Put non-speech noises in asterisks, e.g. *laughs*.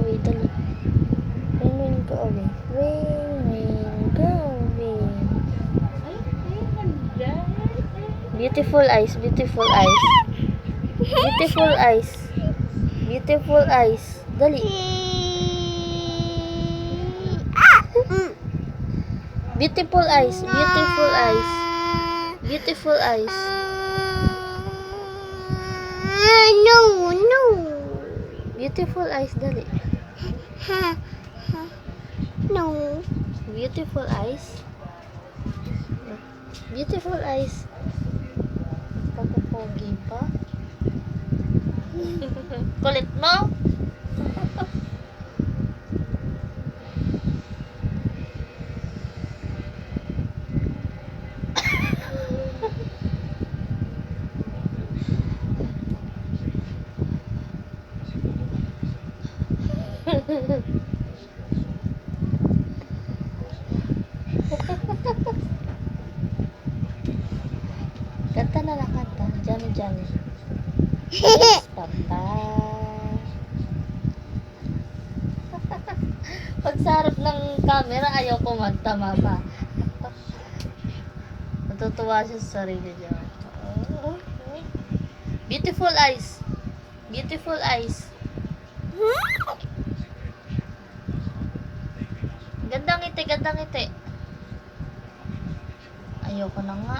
away, dali. Rain, rain, go away. Rain, rain, go away. Beautiful eyes, beautiful eyes. Beautiful eyes. Beautiful eyes. Dali. Beautiful eyes, beautiful eyes. Beautiful eyes. No, no. Beautiful eyes, dali. *laughs* No. Beautiful eyes. Beautiful eyes. Papapogi pa. Kulit *laughs* mo? Kanta na lang kanta. Johnny Johnny. Papa. *laughs* Pag sa harap ng camera, ayaw ko magta, mama. Natutuwa siya sa sarili niya. Beautiful eyes. Beautiful eyes. Ngiti, gandang ngiti. Ayoko na nga.